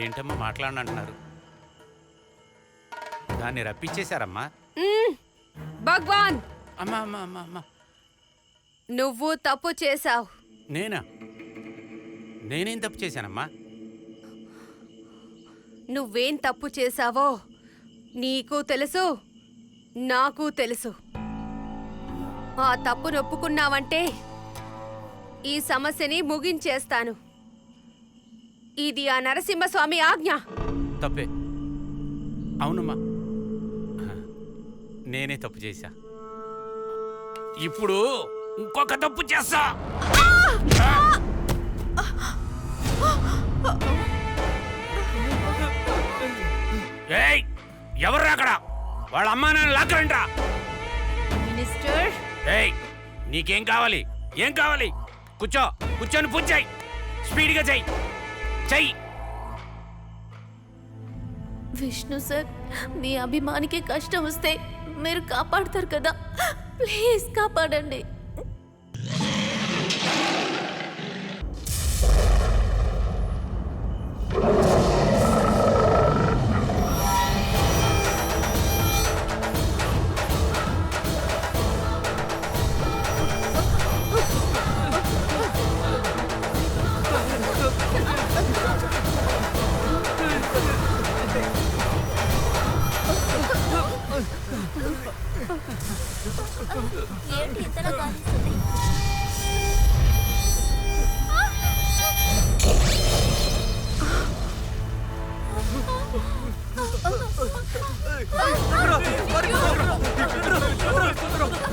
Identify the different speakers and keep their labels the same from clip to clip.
Speaker 1: ఏంటమ్మా మాట్లాడనంటున్నారు? దాన్ని రప్పించేశారమ్మా.
Speaker 2: మ్మ్. భగవాన్!
Speaker 1: అమ్మా అమ్మా అమ్మా అమ్మా.
Speaker 2: నువ్వు తప్పు చేశావు.
Speaker 1: నేనా? నేనేం తప్పు చేశానమ్మా?
Speaker 2: నువ్వేం తప్పు చేశావో నీకు తెలుసు నాకు తెలుసు. ఆ తప్పు నొప్పుకున్నావంటే ఈ సమస్యని ముగించేస్తాను. ఇది ఆ నరసింహస్వామి ఆజ్ఞ.
Speaker 1: తప్పే. అవునమ్మా. నేనే తప్పు చేశా. ఇప్పుడు ఇంకొక తప్పు చేస్తా. ఏయ్ ఎవరు అక్కడ? వాళ్ళ అమ్మా నాన్న లాక్కరంట్రా?
Speaker 2: మినిస్టర్.
Speaker 1: ఏయ్ నీకేం కావాలి? ఏం కావాలి? కూర్చో కూర్చొని పూజ చేయి. స్పీడ్గా చెయ్యి చెయ్యి.
Speaker 3: విష్ణు సార్ మీ అభిమానికి కష్టం వస్తే మీరు కాపాడతారు కదా? ప్లీజ్ కాపాడండి.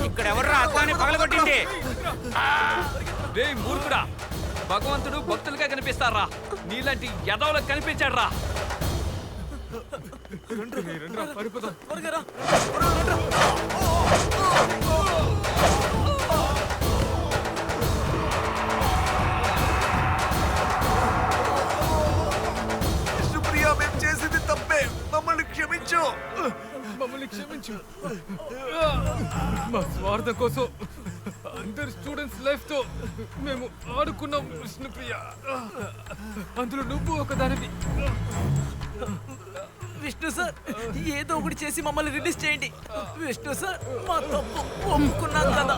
Speaker 1: ఇక్కడ ఎవర్రా అద్దాన్ని పగలగొట్టింది?
Speaker 4: రే మూర్ఖుడా. భగవంతుడు భక్తులుగా కనిపిస్తారా నీలాంటి యదవులకు కనిపించాడు రా
Speaker 5: సుప్రియ మేము చేసింది తప్పే. మమ్మల్ని క్షమించు.
Speaker 6: మమ్మల్ని క్షమించు. మా స్వార్థం కోసం అందరి స్టూడెంట్స్ లైఫ్తో మేము ఆడుకున్నాం విష్ణుప్రియ. అందులో నువ్వు ఒకదానివి.
Speaker 7: విష్ణు సార్ ఏదో ఒకటి చేసి మమ్మల్ని రిలీజ్ చేయండి. విష్ణు సార్ మా తప్పు ఒప్పుకున్నాం కదా.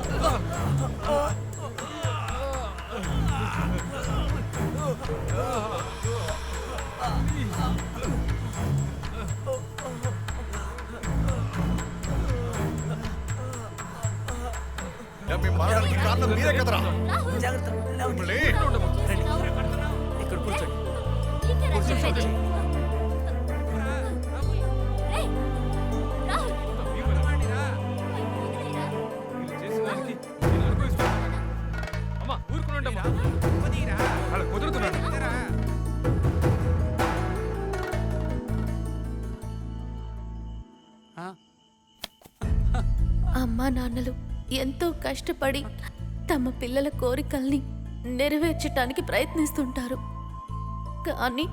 Speaker 5: మేము మారడానికి కారణం మీరే కదరా?
Speaker 7: జాగ్రత్త. ఇక్కడ కూర్చోండి.
Speaker 6: వీళ్ళు అమ్మా అలా కుదురుతున్నాడు
Speaker 3: అమ్మా నాన్నలు ఎంతో కష్టపడి తమ పిల్లల కోరికల్ని నెరవేర్చటానికి ప్రయత్నిస్తుంటారు. కానీ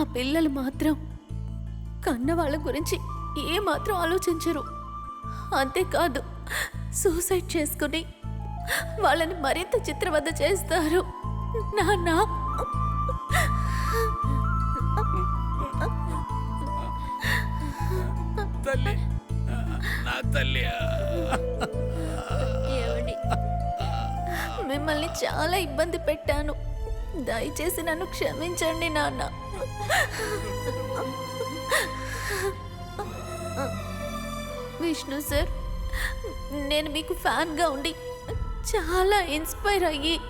Speaker 3: ఆ పిల్లలు మాత్రం కన్న వాళ్ళ గురించి ఏమాత్రం ఆలోచించరు. అంతేకాదు సూసైడ్ చేసుకుని వాళ్ళని మరింత చిత్రవద చేస్తారు. నాన్న.
Speaker 1: తల్లి. నా తల్లి.
Speaker 3: ఏమండి? మిమ్మల్ని చాలా ఇబ్బంది పెట్టాను. దయచేసి నన్ను క్షమించండి నాన్న. విష్ణు సార్ నేను మీకు ఫ్యాన్గా ఉండి చాలా ఇన్స్పైర్ అయ్యి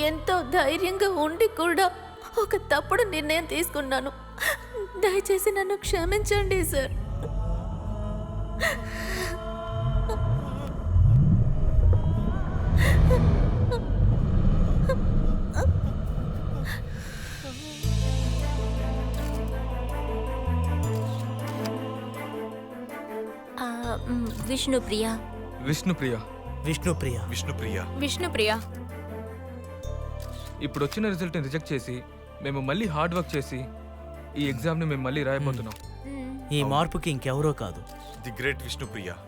Speaker 3: ఎంతో ధైర్యంగా ఉండి కూడా ఒక తప్పుడు నిర్ణయం తీసుకున్నాను. దయచేసి నన్ను క్షమించండి సార్.
Speaker 8: విష్ణుప్రియ.
Speaker 6: విష్ణుప్రియ.
Speaker 7: విష్ణుప్రియ.
Speaker 5: విష్ణుప్రియ.
Speaker 2: విష్ణుప్రియ.
Speaker 6: ఇప్పుడు వచ్చిన రిజల్ట్ని రిజెక్ట్ చేసి మేము మళ్ళీ హార్డ్ వర్క్ చేసి ఈ ఎగ్జామ్ని మేము మళ్ళీ రాయబోతున్నాం.
Speaker 7: ఈ మార్పుకి ఇంకెవరో కాదు.
Speaker 5: The great Vishnupriya.